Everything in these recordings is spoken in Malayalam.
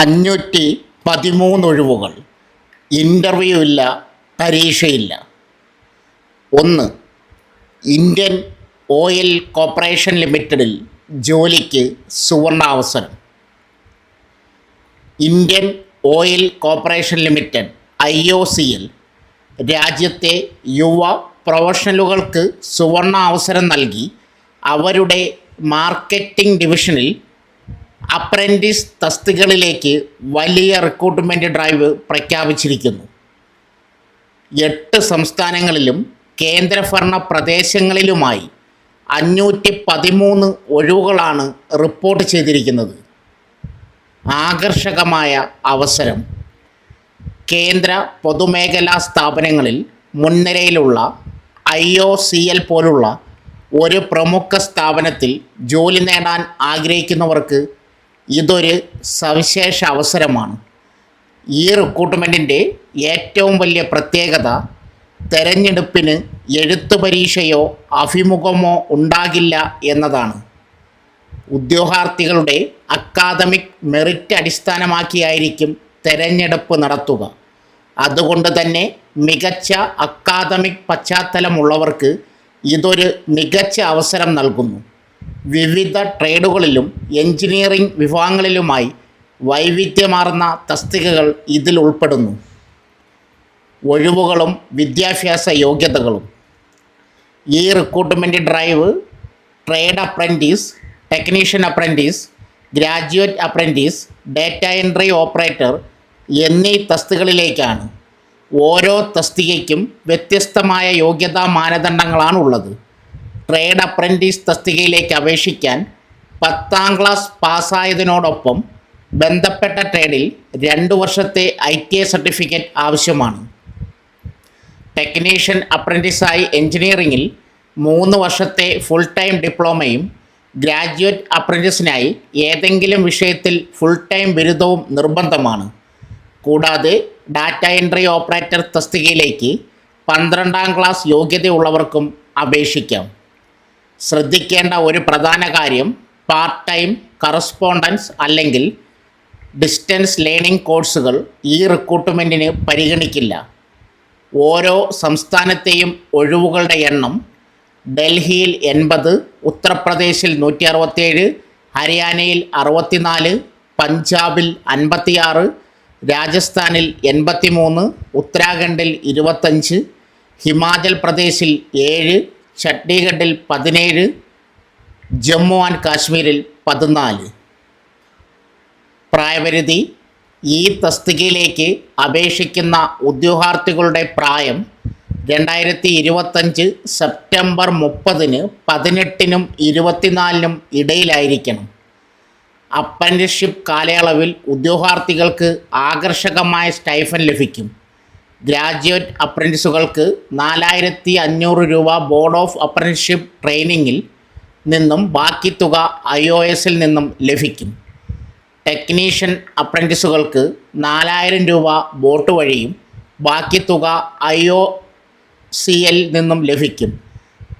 അഞ്ഞൂറ്റി പതിമൂന്ന് ഒഴിവുകൾ. ഇന്റർവ്യൂ ഇല്ല പരീക്ഷയില്ല. ഒന്ന് ഇന്ത്യൻ ഓയിൽ കോർപ്പറേഷൻ ലിമിറ്റഡിൽ ജോലിക്ക് സുവർണാവസരം. Indian Oil Corporation Limited I O സിയിൽ രാജ്യത്തെ യുവ പ്രൊഫഷണലുകൾക്ക് സുവർണ അവസരം നൽകി അവരുടെ മാർക്കറ്റിംഗ് ഡിവിഷനിൽ അപ്രന്റീസ് തസ്തികളിലേക്ക് വലിയ റിക്രൂട്ട്മെന്റ് ഡ്രൈവ് പ്രഖ്യാപിച്ചിരിക്കുന്നു. എട്ട് സംസ്ഥാനങ്ങളിലും കേന്ദ്രഭരണ പ്രദേശങ്ങളിലുമായി അഞ്ഞൂറ്റി പതിമൂന്ന് ഒഴിവുകളാണ് റിപ്പോർട്ട് ചെയ്തിരിക്കുന്നത്. ആകർഷകമായ അവസരം. കേന്ദ്ര പൊതുമേഖലാ സ്ഥാപനങ്ങളിൽ മുൻനിരയിലുള്ള ഐ ഒ സി എൽ പോലുള്ള ഒരു പ്രമുഖ സ്ഥാപനത്തിൽ ജോലി നേടാൻ ആഗ്രഹിക്കുന്നവർക്ക് ഇതൊരു സവിശേഷ അവസരമാണ്. ഈ റിക്രൂട്ട്മെന്റിന്റെ ഏറ്റവും വലിയ പ്രത്യേകത തെരഞ്ഞെടുപ്പിന് എഴുത്തു പരീക്ഷയോ അഭിമുഖമോ ഉണ്ടാകില്ല എന്നതാണ്. ഉദ്യോഗാർത്ഥികളുടെ അക്കാദമിക് മെറിറ്റ് അടിസ്ഥാനമാക്കിയായിരിക്കും തെരഞ്ഞെടുപ്പ് നടത്തുക. അതുകൊണ്ട് തന്നെ മികച്ച അക്കാദമിക് പശ്ചാത്തലമുള്ളവർക്ക് ഇതൊരു മികച്ച അവസരം നൽകുന്നു. വിവിധ ട്രേഡുകളിലും എഞ്ചിനീയറിംഗ് വിഭാഗങ്ങളിലുമായി വൈവിധ്യമാർന്ന തസ്തികകൾ ഇതിൽ ഉൾപ്പെടുന്നു. ഒഴിവുകളും വിദ്യാഭ്യാസ യോഗ്യതകളും. ഈ recruitment drive trade apprentice technician apprentice graduate apprentice data entry operator എന്നീ തസ്തികളിലേക്കാണ് ഓരോ തസ്തികയ്ക്കും വ്യത്യസ്തമായ യോഗ്യതാ മാനദണ്ഡങ്ങളാണ് ഉള്ളത് ട്രേഡ് അപ്രന്റീസ് തസ്തികയിലേക്ക് അപേക്ഷിക്കാൻ പത്താം ക്ലാസ് പാസ്സായതിനോടൊപ്പം ബന്ധപ്പെട്ട ട്രേഡിൽ രണ്ട് വർഷത്തെ ഐ ടി സർട്ടിഫിക്കറ്റ് ആവശ്യമാണ്. ടെക്നീഷ്യൻ അപ്രന്റീസായി എഞ്ചിനീയറിംഗിൽ മൂന്ന് വർഷത്തെ ഫുൾ ടൈം ഡിപ്ലോമയും ഗ്രാജുവേറ്റ് അപ്രന്റീസിനായി ഏതെങ്കിലും വിഷയത്തിൽ ഫുൾ ടൈം ബിരുദവും നിർബന്ധമാണ്. കൂടാതെ ഡാറ്റ എൻട്രി ഓപ്പറേറ്റർ തസ്തികയിലേക്ക് പന്ത്രണ്ടാം ക്ലാസ് യോഗ്യതയുള്ളവർക്കും അപേക്ഷിക്കാം. ശ്രദ്ധിക്കേണ്ട ഒരു പ്രധാന കാര്യം പാർട്ട് ടൈം കറസ്പോണ്ടൻസ് അല്ലെങ്കിൽ ഡിസ്റ്റൻസ് ലേണിംഗ് കോഴ്സുകൾ ഈ റിക്രൂട്ട്മെന്റിന് പരിഗണിക്കില്ല. ഓരോ സംസ്ഥാനത്തെയും ഒഴിവുകളുടെ എണ്ണം ഡൽഹിയിൽ എൺപത് ഉത്തർപ്രദേശിൽ നൂറ്റി അറുപത്തേഴ് ഹരിയാനയിൽ അറുപത്തിനാല് പഞ്ചാബിൽ അൻപത്തിയാറ് രാജസ്ഥാനിൽ എൺപത്തി മൂന്ന് ഉത്തരാഖണ്ഡിൽ ഇരുപത്തഞ്ച് ഹിമാചൽ പ്രദേശിൽ ഏഴ് ഛത്തീഗഡിൽ പതിനേഴ് ജമ്മു ആൻഡ് കാശ്മീരിൽ പതിനാല്. പ്രായപരിധി ഈ തസ്തികയിലേക്ക് അപേക്ഷിക്കുന്ന ഉദ്യോഗാർത്ഥികളുടെ പ്രായം രണ്ടായിരത്തി ഇരുപത്തഞ്ച് സെപ്റ്റംബർ മുപ്പതിന് പതിനെട്ടിനും ഇരുപത്തിനാലിനും ഇടയിലായിരിക്കണം. അപ്രന്റിഷിപ്പ് കാലയളവിൽ ഉദ്യോഗാർത്ഥികൾക്ക് ആകർഷകമായ സ്റ്റൈഫൻ ലഭിക്കും. ഗ്രാജുവേറ്റ് അപ്രന്റിസുകൾക്ക് നാലായിരത്തി അഞ്ഞൂറ് രൂപ ബോർഡ് ഓഫ് അപ്രന്റീസ്ഷിപ്പ് ട്രെയിനിങ്ങിൽ നിന്നും ബാക്കി തുക ഐ ഒ എസിൽ നിന്നും ലഭിക്കും. ടെക്നീഷ്യൻ അപ്രന്റിസുകൾക്ക് നാലായിരം രൂപ ബോട്ട് വഴിയും ബാക്കി തുക ഐ ഒ സി എൽ നിന്നും ലഭിക്കും.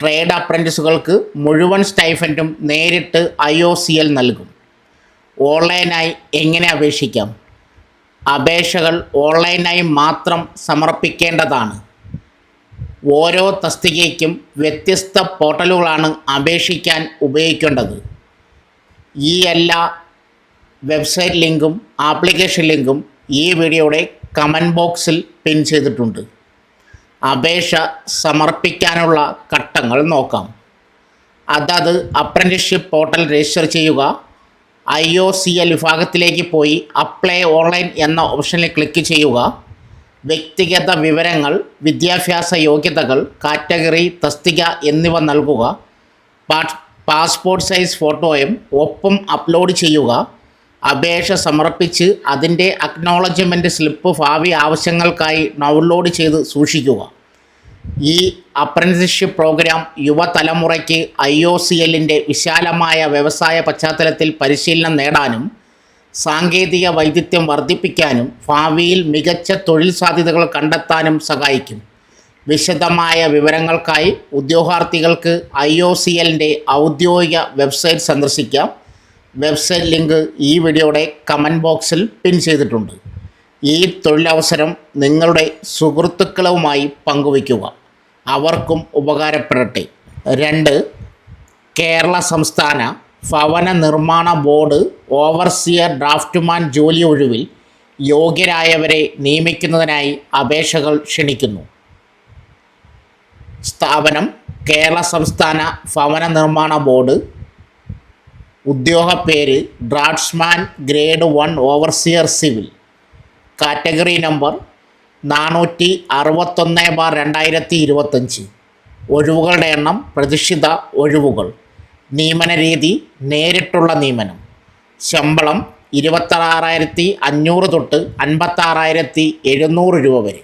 ട്രേഡ് അപ്രന്റിസുകൾക്ക് മുഴുവൻ സ്റ്റൈഫന്റും നേരിട്ട് ഐ ഒ സി എൽ നൽകും. ഓൺലൈനായി എങ്ങനെ അപേക്ഷിക്കാം? അപേക്ഷകൾ ഓൺലൈനായി മാത്രം സമർപ്പിക്കേണ്ടതാണ്. ഓരോ തസ്തികയ്ക്കും വ്യത്യസ്ത പോർട്ടലുകളാണ് അപേക്ഷിക്കാൻ ഉപയോഗിക്കേണ്ടത്. ഈ എല്ലാ വെബ്സൈറ്റ് ലിങ്കും ആപ്ലിക്കേഷൻ ലിങ്കും ഈ വീഡിയോയുടെ കമന്റ് ബോക്സിൽ പിൻ ചെയ്തിട്ടുണ്ട്. അപേക്ഷ സമർപ്പിക്കാനുള്ള ഘട്ടങ്ങൾ നോക്കാം. അതത് അപ്രന്റിസ്ഷിപ്പ് പോർട്ടൽ രജിസ്റ്റർ ചെയ്യുക. ഐ ഒ സി എൽ വിഭാഗത്തിലേക്ക് പോയി അപ്ലൈ ഓൺലൈൻ എന്ന ഓപ്ഷനിൽ ക്ലിക്ക് ചെയ്യുക. വ്യക്തിഗത വിവരങ്ങൾ വിദ്യാഭ്യാസ യോഗ്യതകൾ കാറ്റഗറി തസ്തിക എന്നിവ നൽകുക. പാസ്പോർട്ട് സൈസ് ഫോട്ടോയും ഒപ്പം അപ്ലോഡ് ചെയ്യുക. അപേക്ഷ സമർപ്പിച്ച് അതിന്റെ അക്നോളജ്മെന്റ് സ്ലിപ്പ് ഭാവി ആവശ്യങ്ങൾക്കായി ഡൗൺലോഡ് ചെയ്ത് സൂക്ഷിക്കുക. ഈ അപ്രന്റീസ്ഷിപ്പ് പ്രോഗ്രാം യുവതലമുറയ്ക്ക് ഐ ഒ സി എല്ലിന്റെ വിശാലമായ വ്യവസായ പശ്ചാത്തലത്തിൽ പരിശീലനം നേടാനും സാങ്കേതിക വൈദഗ്ധ്യം വർദ്ധിപ്പിക്കാനും ഭാവിയിൽ മികച്ച തൊഴിൽ സാധ്യതകൾ കണ്ടെത്താനും സഹായിക്കും. വിശദമായ വിവരങ്ങൾക്കായി ഉദ്യോഗാർത്ഥികൾക്ക് ഐ ഒ സി എല്ലിന്റെ ഔദ്യോഗിക വെബ്സൈറ്റ് സന്ദർശിക്കാം. വെബ്സൈറ്റ് ലിങ്ക് ഈ വീഡിയോയുടെ കമന്റ് ബോക്സിൽ പിൻ ചെയ്തിട്ടുണ്ട്. ഈ തൊഴിലവസരം നിങ്ങളുടെ സുഹൃത്തുക്കളുമായി പങ്കുവയ്ക്കുക. അവർക്കും ഉപകാരപ്പെടട്ടെ. രണ്ട് കേരള സംസ്ഥാന ഭവന നിർമ്മാണ ബോർഡ് ഓവർസിയർ ഡ്രാഫ്റ്റ്മാൻ ജോലി ഒഴിവിൽ യോഗ്യരായവരെ നിയമിക്കുന്നതിനായി അപേക്ഷകൾ ക്ഷണിക്കുന്നു. സ്ഥാപനം കേരള സംസ്ഥാന ഭവന നിർമ്മാണ ബോർഡ്. ഉദ്യോഗ പേര് draughtsman grade one overseer civil. Category number നാനൂറ്റി അറുപത്തൊന്ന് ബാർ രണ്ടായിരത്തി ഇരുപത്തഞ്ച്. ഒഴിവുകളുടെ എണ്ണം പ്രതിഷ്ഠിത ഒഴിവുകൾ. നിയമന രീതി നേരിട്ടുള്ള നിയമനം. ശമ്പളം ഇരുപത്താറായിരത്തി അഞ്ഞൂറ് തൊട്ട് അൻപത്താറായിരത്തി എഴുന്നൂറ് രൂപ വരെ.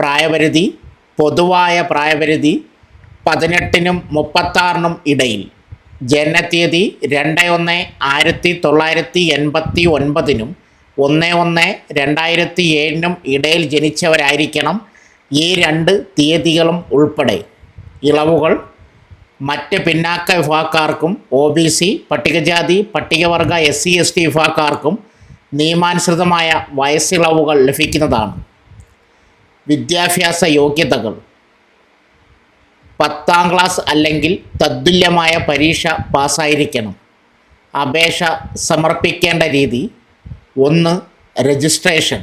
പ്രായപരിധി പൊതുവായ പ്രായപരിധി പതിനെട്ടിനും മുപ്പത്താറിനും ഇടയിൽ. ജനനത്തീയതി രണ്ട് ഒന്ന് ആയിരത്തി തൊള്ളായിരത്തി എൺപത്തി ഒൻപതിനും ഒന്ന് ഒന്ന് രണ്ടായിരത്തി ഏഴിനും ഇടയിൽ ജനിച്ചവരായിരിക്കണം ഈ രണ്ട് തീയതികളും ഉൾപ്പെടെ. ഇളവുകൾ മറ്റ് പിന്നാക്ക വിഭാഗക്കാർക്കും ഒ ബി സി പട്ടികജാതി പട്ടികവർഗ എസ് സി എസ് ടി വിഭാഗക്കാർക്കും നിയമാനുസൃതമായ വയസ്സിളവുകൾ ലഭിക്കുന്നതാണ്. വിദ്യാഭ്യാസ യോഗ്യതകൾ. പത്താം ക്ലാസ് അല്ലെങ്കിൽ തത്തുല്യമായ പരീക്ഷ പാസ്സായിരിക്കണം. അപേക്ഷ സമർപ്പിക്കേണ്ട രീതി. ഒന്ന് registration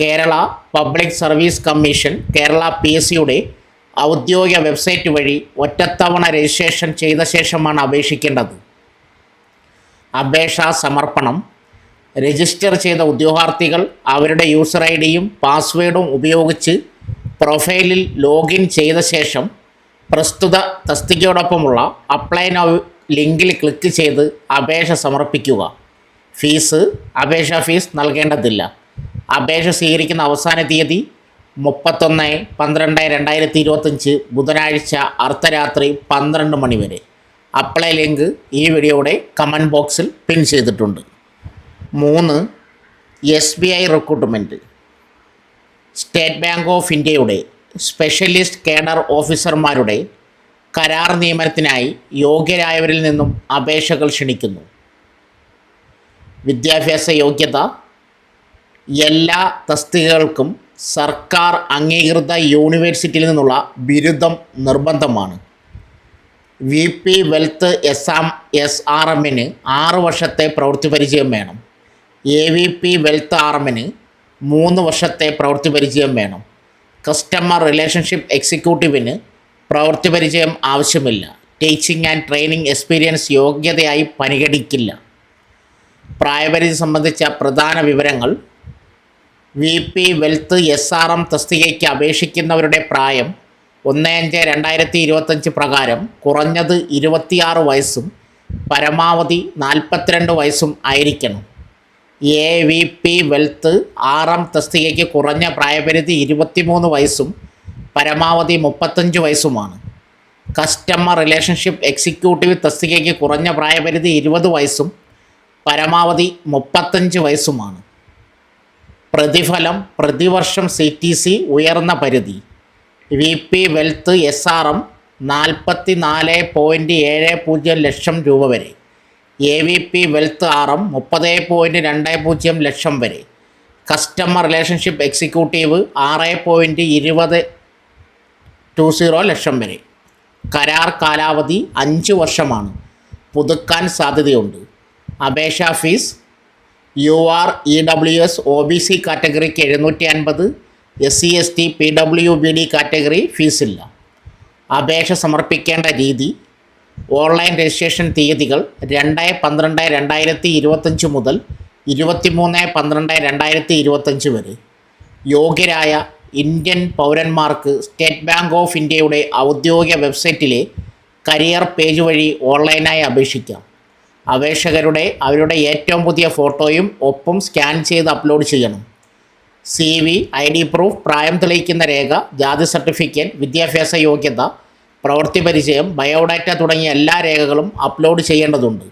Kerala public service commission Kerala P S സിയുടെ ഔദ്യോഗിക വെബ്സൈറ്റ് വഴി ഒറ്റത്തവണ രജിസ്ട്രേഷൻ ചെയ്ത ശേഷമാണ് അപേക്ഷിക്കേണ്ടത്. അപേക്ഷാ സമർപ്പണം രജിസ്റ്റർ ചെയ്ത ഉദ്യോഗാർത്ഥികൾ അവരുടെ യൂസർ ഐ ഡിയും പാസ്വേഡും ഉപയോഗിച്ച് പ്രൊഫൈലിൽ ലോഗിൻ ചെയ്ത ശേഷം പ്രസ്തുത തസ്തികയോടൊപ്പമുള്ള അപ്ലൈ നൗ ലിങ്കിൽ ക്ലിക്ക് ചെയ്ത് അപേക്ഷ സമർപ്പിക്കുക. ഫീസ് അപേക്ഷാ ഫീസ് നൽകേണ്ടതില്ല. അപേക്ഷ സ്വീകരിക്കുന്ന അവസാന തീയതി മുപ്പത്തൊന്ന് പന്ത്രണ്ട് രണ്ടായിരത്തി ഇരുപത്തഞ്ച് ബുധനാഴ്ച അർദ്ധരാത്രി പന്ത്രണ്ട് മണി വരെ. അപ്ലൈ ലിങ്ക് ഈ വീഡിയോയുടെ കമന്റ് ബോക്സിൽ പിൻ ചെയ്തിട്ടുണ്ട്. മൂന്ന് S B I recruitment. State bank of ഇന്ത്യയുടെ സ്പെഷ്യലിസ്റ്റ് കേഡർ ഓഫീസർമാരുടെ കരാർ നിയമനത്തിനായി യോഗ്യരായവരിൽ നിന്നും അപേക്ഷകൾ ക്ഷണിക്കുന്നു. വിദ്യാഭ്യാസ യോഗ്യത എല്ലാ തസ്തികകൾക്കും സർക്കാർ അംഗീകൃത യൂണിവേഴ്സിറ്റിയിൽ നിന്നുള്ള ബിരുദം നിർബന്ധമാണ്. വി പി വെൽത്ത് എസ് ആം എസ് ആർ എമ്മിന് ആറ് വർഷത്തെ പ്രവൃത്തി പരിചയം വേണം. A V P wealth R എമ്മിന് മൂന്ന് വർഷത്തെ പ്രവൃത്തി പരിചയം വേണം. കസ്റ്റമർ റിലേഷൻഷിപ്പ് എക്സിക്യൂട്ടീവിന് പ്രവൃത്തി പരിചയം ആവശ്യമില്ല. ടീച്ചിങ് ആൻഡ് ട്രെയിനിങ് എക്സ്പീരിയൻസ് യോഗ്യതയായി പരിഗണിക്കില്ല. പ്രായപരിധി സംബന്ധിച്ച പ്രധാന വിവരങ്ങൾ. V P wealth S R M തസ്തികയ്ക്ക് അപേക്ഷിക്കുന്നവരുടെ പ്രായം ഒന്ന് അഞ്ച് രണ്ടായിരത്തി ഇരുപത്തഞ്ച് പ്രകാരം കുറഞ്ഞത് ഇരുപത്തിയാറ് വയസ്സും പരമാവധി നാൽപ്പത്തിരണ്ട് വയസ്സും ആയിരിക്കണം. A V P wealth R M തസ്തികയ്ക്ക് കുറഞ്ഞ പ്രായപരിധി ഇരുപത്തിമൂന്ന് വയസ്സും പരമാവധി മുപ്പത്തഞ്ച് വയസ്സുമാണ്. കസ്റ്റമർ റിലേഷൻഷിപ്പ് എക്സിക്യൂട്ടീവ് തസ്തികയ്ക്ക് കുറഞ്ഞ പ്രായപരിധി ഇരുപത് വയസ്സും പരമാവധി മുപ്പത്തഞ്ച് വയസ്സുമാണ്. പ്രതിഫലം പ്രതിവർഷം സി ടി സി ഉയർന്ന പരിധി. V P wealth S R M നാൽപ്പത്തി നാല് പോയിന്റ് ഏഴ് പൂജ്യം ലക്ഷം രൂപ വരെ. A V P wealth R M മുപ്പത് പോയിന്റ് രണ്ട് പൂജ്യം ലക്ഷം വരെ. കസ്റ്റമർ റിലേഷൻഷിപ്പ് എക്സിക്യൂട്ടീവ് ആറ് പോയിന്റ് ഇരുപത് ടു സീറോ ലക്ഷം വരെ. കരാർ കാലാവധി അഞ്ച് വർഷമാണ്. പുതുക്കാൻ സാധ്യതയുണ്ട്. അപേക്ഷാ fees U R E W S O B C കാറ്റഗറിക്ക് എഴുന്നൂറ്റി അൻപത് S C S T P W B D category ഫീസില്ല. അപേക്ഷ സമർപ്പിക്കേണ്ട രീതി ഓൺലൈൻ രജിസ്ട്രേഷൻ തീയതികൾ രണ്ട് പന്ത്രണ്ട് രണ്ടായിരത്തി ഇരുപത്തഞ്ച് മുതൽ ഇരുപത്തിമൂന്ന് പന്ത്രണ്ട് രണ്ടായിരത്തി ഇരുപത്തഞ്ച് വരെ. യോഗ്യരായ ഇന്ത്യൻ പൗരന്മാർക്ക് സ്റ്റേറ്റ് ബാങ്ക് ഓഫ് ഇന്ത്യയുടെ ഔദ്യോഗിക വെബ്സൈറ്റിലെ കരിയർ പേജ് വഴി ഓൺലൈനായി അപേക്ഷിക്കാം. അപേക്ഷകരുടെ അവരുടെ ഏറ്റവും പുതിയ ഫോട്ടോയും ഒപ്പും സ്കാൻ ചെയ്ത് അപ്ലോഡ് ചെയ്യണം. C V I D proof പ്രായം തെളിയിക്കുന്ന രേഖ ജാതി സർട്ടിഫിക്കറ്റ് വിദ്യാഭ്യാസ യോഗ്യത പ്രവൃത്തി പരിചയം ബയോഡാറ്റ തുടങ്ങിയ എല്ലാ രേഖകളും അപ്ലോഡ് ചെയ്യേണ്ടതുണ്ട്.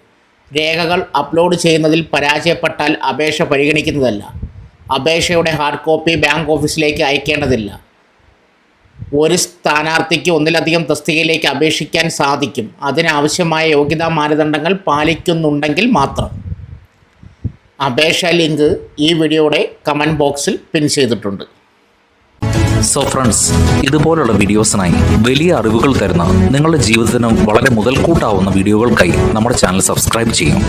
രേഖകൾ അപ്ലോഡ് ചെയ്യുന്നതിൽ പരാജയപ്പെട്ടാൽ അപേക്ഷ പരിഗണിക്കുന്നതല്ല. അപേക്ഷയുടെ ഹാർഡ് കോപ്പി ബാങ്ക് ഓഫീസിലേക്ക് അയക്കേണ്ടതില്ല. ഒരു സ്ഥാനാർത്ഥിക്ക് ഒന്നിലധികം തസ്തികയിലേക്ക് അപേക്ഷിക്കാൻ സാധിക്കും. അതിനാവശ്യമായ യോഗ്യതാ മാനദണ്ഡങ്ങൾ പാലിക്കുന്നുണ്ടെങ്കിൽ മാത്രം. അപേക്ഷ ലിങ്ക് ഈ വീഡിയോയുടെ കമന്റ് ബോക്സിൽ പിൻ ചെയ്തിട്ടുണ്ട്. സോ ഫ്രണ്ട്സ് ഇതുപോലുള്ള വീഡിയോസിനായി വലിയ അറിവുകൾ തരുന്ന നിങ്ങളുടെ ജീവിതത്തിനും വളരെ മുതൽക്കൂട്ടാവുന്ന വീഡിയോകൾക്കായി നമ്മുടെ ചാനൽ സബ്സ്ക്രൈബ് ചെയ്യും.